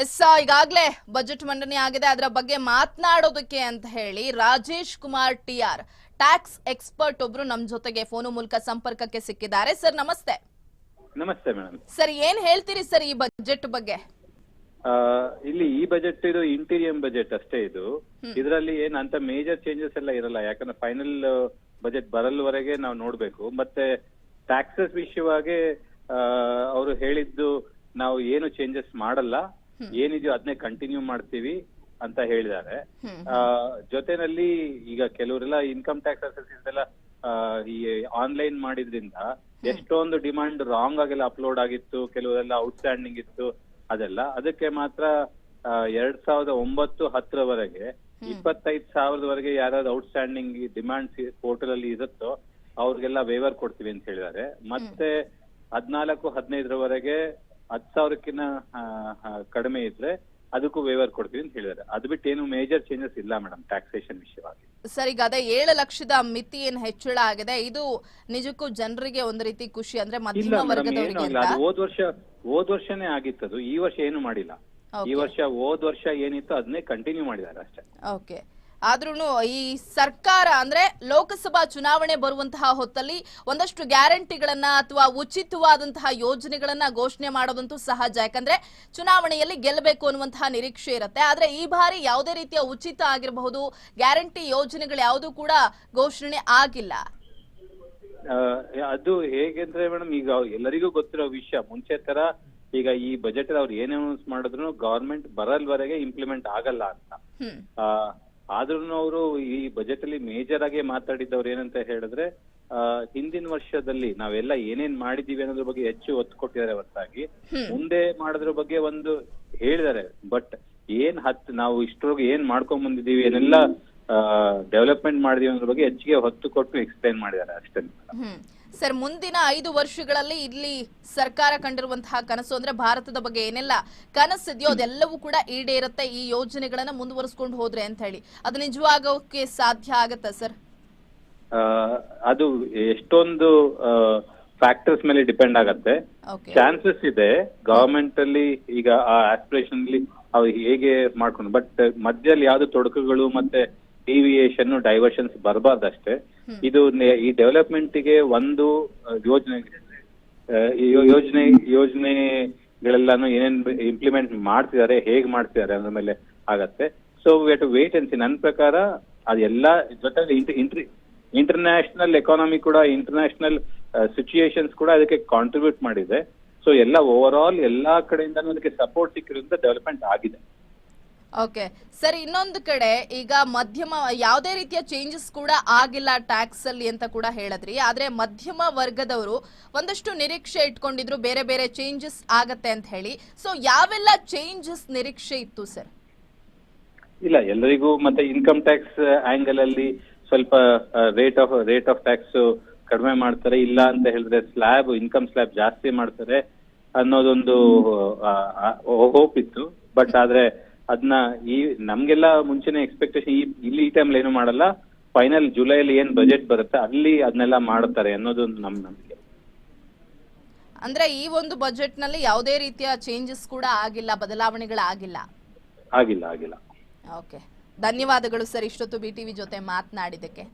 S ಈಗಾಗಲೇ budget ಮಂಡನೆ ಆಗಿದೆ. ಅದರ ಬಗ್ಗೆ ಮಾತನಾಡೋದಕ್ಕೆ ಅಂತ ಹೇಳಿ Rajesh Kumar T R tax expert ಒಬ್ರು ನಮ್ ಜೊತೆಗೆ ಫೋನು ಮೂಲಕ ಸಂಪರ್ಕಕ್ಕೆ ಸಿಕ್ಕಿದ್ದಾರೆ. ಸರ್ ನಮಸ್ತೆ. ನಮಸ್ತೆ ಮೇಡಮ್ ಸರ್ ಏನ್ ಹೇಳ್ತೀರಿ ಸರ್ ಈ ಬಜೆಟ್ ಬಗ್ಗೆ? ಇಲ್ಲಿ ಈ ಬಜೆಟ್ ಇದು ಇಂಟೀರಿಯಂ ಬಜೆಟ್ ಅಷ್ಟೇ ಇದು. ಇದರಲ್ಲಿ ಏನ್ ಅಂತ ಮೇಜರ್ ಚೇಂಜಸ್ ಎಲ್ಲ ಇರಲ್ಲ. ಯಾಕಂದ್ರೆ ಫೈನಲ್ ಬಜೆಟ್ ಬರಲ್ವರೆಗೆ ನಾವು ನೋಡ್ಬೇಕು. ಮತ್ತೆ ಟ್ಯಾಕ್ಸಸ್ ವಿಷಯವಾಗಿ ಅವರು ಹೇಳಿದ್ದು ನಾವು ಏನು ಚೇಂಜಸ್ ಮಾಡಲ್ಲ. ಏನಿದೆಯೋ ಅದನ್ನೇ ಕಂಟಿನ್ಯೂ ಮಾಡ್ತೀವಿ ಅಂತ ಹೇಳಿದ್ದಾರೆ. ಜೊತೆನಲ್ಲಿ ಈಗ ಕೆಲವರೆಲ್ಲ ಇನ್ಕಮ್ ಟ್ಯಾಕ್ಸ್ ಅಸೆಸಿಸ್ ಎಲ್ಲ ಈ ಆನ್ಲೈನ್ ಮಾಡಿದ್ರಿಂದ ಎಷ್ಟೊಂದು ಡಿಮಾಂಡ್ ರಾಂಗ್ ಆಗೆಲ್ಲ ಅಪ್ಲೋಡ್ ಆಗಿತ್ತು ಕೆಲವರೆಲ್ಲ ಔಟ್ಸ್ಟ್ಯಾಂಡಿಂಗ್ ಇತ್ತು ಅದೆಲ್ಲ. ಅದಕ್ಕೆ ಮಾತ್ರ ಎರಡ್ ಸಾವಿರದ ಒಂಬತ್ತು ಹತ್ತರವರೆಗೆ ಇಪ್ಪತ್ತೈದು ಸಾವಿರದವರೆಗೆ ಯಾರಾದ್ರು ಔಟ್ಸ್ಟ್ಯಾಂಡಿಂಗ್ ಡಿಮಾಂಡ್ ಪೋರ್ಟಲ್ ಅಲ್ಲಿ ಇರುತ್ತೋ ಅವ್ರಿಗೆಲ್ಲ ವೇವರ್ ಕೊಡ್ತೀವಿ ಅಂತ ಹೇಳಿದ್ದಾರೆ. ಮತ್ತೆ ಹದ್ನಾಲ್ಕು ಹದಿನೈದರವರೆಗೆ ಹತ್ತು ಸಾವಿರಕ್ಕಿಂತ ಕಡಿಮೆ ಇದ್ರೆ ಅದಕ್ಕೂ ವೇವರ್ ಕೊಡ್ತೀವಿ ಅಂತ ಹೇಳಿದ್ದಾರೆ. ಅದು ಬಿಟ್ಟು ಏನು ಮೇಜರ್ ಚೇಂಜಸ್ ಇಲ್ಲ ಮೇಡಮ್ ಟ್ಯಾಕ್ಸೇಷನ್ ವಿಷಯವಾಗಿ. ಸರ್ ಈಗ ಅದೇ ಏಳು ಲಕ್ಷದ ಮಿತಿ ಏನ್ ಹೆಚ್ಚಳ ಆಗಿದೆ ಇದು ನಿಜಕ್ಕೂ ಜನರಿಗೆ ಒಂದ್ ರೀತಿ ಖುಷಿ ಅಂದ್ರೆ ಮಧ್ಯಮ ವರ್ಗದವರಿಗೆ ಇಲ್ಲ. ಅದು ಹೋದ್ ವರ್ಷ ಹೋದ್ ವರ್ಷನೇ ಆಗಿತ್ತು ಅದು ಈ ವರ್ಷ ಏನು ಮಾಡಿಲ್ಲ. ಈ ವರ್ಷ ಹೋದ್ ವರ್ಷ ಏನಿತ್ತು ಅದನ್ನೇ ಕಂಟಿನ್ಯೂ ಮಾಡಿದ್ದಾರೆ ಅಷ್ಟೇ. ಓಕೆ ಆದ್ರೂ ಈ ಸರ್ಕಾರ ಅಂದ್ರೆ ಲೋಕಸಭಾ ಚುನಾವಣೆ ಬರುವಂತಹ ಹೊತ್ತಲ್ಲಿ ಒಂದಷ್ಟು ಗ್ಯಾರಂಟಿಗಳನ್ನ ಅಥವಾ ಉಚಿತವಾದಂತಹ ಯೋಜನೆಗಳನ್ನ ಘೋಷಣೆ ಮಾಡೋದಂತೂ ಸಹಜ. ಯಾಕಂದ್ರೆ ಚುನಾವಣೆಯಲ್ಲಿ ಗೆಲ್ಲಬೇಕು ಅನ್ನುವಂತಹ ನಿರೀಕ್ಷೆ ಇರುತ್ತೆ. ಆದ್ರೆ ಈ ಬಾರಿ ಯಾವುದೇ ರೀತಿಯ ಉಚಿತ ಆಗಿರಬಹುದು ಗ್ಯಾರಂಟಿ ಯೋಜನೆಗಳು ಯಾವುದು ಕೂಡ ಘೋಷಣೆ ಆಗಿಲ್ಲ. ಅದು ಹೇಗೆಂದ್ರೆ ಮೇಡಮ್ ಈಗ ಎಲ್ಲರಿಗೂ ಗೊತ್ತಿರೋ ವಿಷಯ. ಮುಂಚೆ ತರ ಈಗ ಈ ಬಜೆಟ್ ಅವ್ರು ಏನೇ ಅನೌನ್ಸ್ ಮಾಡಿದ್ರು ಗವರ್ಮೆಂಟ್ ಬರಲ್ವರೆಗೆ ಇಂಪ್ಲಿಮೆಂಟ್ ಆಗಲ್ಲ ಅಂತ. ಆದ್ರೂ ಅವರು ಈ ಬಜೆಟ್ ಅಲ್ಲಿ ಮೇಜರ್ ಆಗಿ ಮಾತಾಡಿದ್ದವ್ರು ಏನಂತ ಹೇಳಿದ್ರೆ ಆ, ಹಿಂದಿನ ವರ್ಷದಲ್ಲಿ ನಾವೆಲ್ಲ ಏನೇನ್ ಮಾಡಿದೀವಿ ಅನ್ನೋದ್ರ ಬಗ್ಗೆ ಹೆಚ್ಚು ಒತ್ತು ಕೊಟ್ಟಿದ್ದಾರೆ ಹೊರತಾಗಿ. ಮುಂದೆ ಮಾಡೋದ್ರ ಬಗ್ಗೆ ಒಂದು ಹೇಳಿದ್ದಾರೆ. ಬಟ್ ಏನ್ ಹತ್ ನಾವು ಇಷ್ಟರೊಳಗೆ ಏನ್ ಮಾಡ್ಕೊಂಡ್ ಬಂದಿದೀವಿ ಏನೆಲ್ಲ ಡೆವಲಪ್ಮೆಂಟ್ ಮಾಡಿದೀವಿ ಅನ್ನೋದ್ರ ಬಗ್ಗೆ ಹೆಚ್ಚಿಗೆ ಹೊತ್ತು ಕೊಟ್ಟು ಎಕ್ಸ್ಪ್ಲೈನ್ ಮಾಡಿದ್ದಾರೆ ಅಷ್ಟೇ. ಸರ್ ಮುಂದಿನ ಐದು ವರ್ಷಗಳಲ್ಲಿ ಇಲ್ಲಿ ಸರ್ಕಾರ ಕಂಡಿರುವಂತಹ ಕನಸು ಅಂದ್ರೆ ಭಾರತದ ಬಗ್ಗೆ ಏನೆಲ್ಲ. ಕನಸಿದೆಯೋ ಅದೆಲ್ಲವೂ ಕೂಡ ಈಡೇರುತ್ತೆ. ಈ ಯೋಜನೆಗಳನ್ನ ಮುಂದುವರಿಸ್ಕೊಂಡು ಹೋದ್ರೆ ಅಂತ ಹೇಳಿ. ಅದು ನಿಜವಾಗೋಕೆ ಸಾಧ್ಯ ಆಗತ್ತಾ ಸರ್? ಅದು ಎಷ್ಟೊಂದು ಫ್ಯಾಕ್ಟರ್ಸ್ ಮೇಲೆ ಡಿಪೆಂಡ್ ಆಗತ್ತೆ. ಚಾನ್ಸಸ್ ಇದೆ. ಗವರ್ಮೆಂಟ್ ಅಲ್ಲಿ ಈಗ ಆ ಆಸ್ಪಿರೇಷನ್ ಅಲ್ಲಿ ಅವ್ರು ಹೇಗೆ ಮಾಡ್ಕೊಂಡು ಬಟ್ ಮಧ್ಯದಲ್ಲಿ ಯಾವ್ದು ತೊಡಕುಗಳು ಮತ್ತೆ ಡಿವಿಯೇಷನ್ ಡೈವರ್ಷನ್ಸ್ ಬರಬಾರ್ದಷ್ಟೇ. ಇದು ಈ ಡೆವಲಪ್ಮೆಂಟ್ಗೆ ಒಂದು ಯೋಜನೆ ಯೋಜನೆ, ಯೋಜನೆಗಳೆಲ್ಲಾನು ಏನೇನ್ ಇಂಪ್ಲಿಮೆಂಟ್ ಮಾಡ್ತಿದ್ದಾರೆ, ಹೇಗ್ ಮಾಡ್ತಿದ್ದಾರೆ ಅನ್ನೋ ಮೇಲೆ ಆಗತ್ತೆ. ಸೊ ವಿ ಟು ವೇಟ್ ಅನ್ಸಿ ನನ್ನ ಪ್ರಕಾರ ಅದೆಲ್ಲ ಜೊತೆ ಇಂಟ್ರಿ ಇಂಟರ್ನ್ಯಾಷನಲ್ ಎಕಾನಮಿ ಕೂಡ ಇಂಟರ್ನ್ಯಾಷನಲ್ ಸಿಚುಯೇಷನ್ಸ್ ಕೂಡ ಅದಕ್ಕೆ ಕಾಂಟ್ರಿಬ್ಯೂಟ್ ಮಾಡಿದೆ. ಸೊ ಎಲ್ಲ ಓವರ್ ಆಲ್ ಎಲ್ಲಾ ಕಡೆಯಿಂದನೂ ಅದಕ್ಕೆ ಸಪೋರ್ಟ್ ಸಿಕ್ಕಿರೋದ್ರಿಂದ ಡೆವಲಪ್ಮೆಂಟ್ ಆಗಿದೆ. ಓಕೆ. ಸರ್, ಇನ್ನೊಂದು ಕಡೆ ಈಗ ಮಧ್ಯಮ, ಯಾವುದೇ ರೀತಿಯ ಚೇಂಜಸ್ ಕೂಡ ಆಗಿಲ್ಲ ಟ್ಯಾಕ್ಸ್ ಅಲ್ಲಿ ಅಂತ ಕೂಡ ಹೇಳಿದ್ರಿ. ಆದ್ರೆ ಮಧ್ಯಮ ವರ್ಗದವರು ಒಂದಷ್ಟು ನಿರೀಕ್ಷೆ ಇಟ್ಕೊಂಡಿದ್ರು ಬೇರೆ ಬೇರೆ ಚೇಂಜಸ್ ಆಗತ್ತೆ ಅಂತ ಹೇಳಿ. ಸೊ ಯಾವೆಲ್ಲ ಚೇಂಜಸ್ ನಿರೀಕ್ಷೆ ಇತ್ತು ಸರ್ ಇಲ್ಲ ಎಲ್ಲರಿಗೂ ಮತ್ತೆ ಇನ್ಕಮ್ ಟ್ಯಾಕ್ಸ್ ಆಂಗಲ್ ಅಲ್ಲಿ ಸ್ವಲ್ಪ rate of rate of tax ಕಡಿಮೆ ಮಾಡ್ತಾರೆ. ಇಲ್ಲ ಅಂತ ಹೇಳಿದ್ರೆ ಸ್ಲ್ಯಾಬ್ ಇನ್ಕಮ್ ಸ್ಲ್ಯಾಬ್ ಜಾಸ್ತಿ ಮಾಡ್ತಾರೆ ಅನ್ನೋದೊಂದು ಹೋಪ್ ಇತ್ತು. ಬಟ್ ಆದ್ರೆ ಅದನ್ನ ಈ ನಮ್ಗೆಲ್ಲ ಮುಂಚೆನೆ ಎಕ್ಸ್ಪೆಕ್ಟೇಷನ್ ಈ ಇಲ್ಲಿ ಈ ಟೈಮ್ ಏನು ಮಾಡಲ್ಲ. ಫೈನಲ್ ಜುಲೈಲಿ ಏನ್ ಬಜೆಟ್ ಬರುತ್ತೆ ಅಲ್ಲಿ ಅದನ್ನೆಲ್ಲ ಮಾಡ್ತಾರೆ ಅನ್ನೋದು ನಮ್ ನಂಬಿಕೆ. ಅಂದ್ರೆ ಈ ಒಂದು ಬಜೆಟ್ನಲ್ಲಿ ಯಾವುದೇ ರೀತಿಯ ಚೇಂಜಸ್ ಕೂಡ ಆಗಿಲ್ಲ ಬದಲಾವಣೆಗಳಾಗಿಲ್ಲ ಆಗಿಲ್ಲ? ಆಗಿಲ್ಲ ಓಕೆ ಧನ್ಯವಾದಗಳು ಸರ್ ಇಷ್ಟೊತ್ತು ಬಿ ಟಿವಿ ಜೊತೆ ಮಾತನಾಡಿದಕ್ಕೆ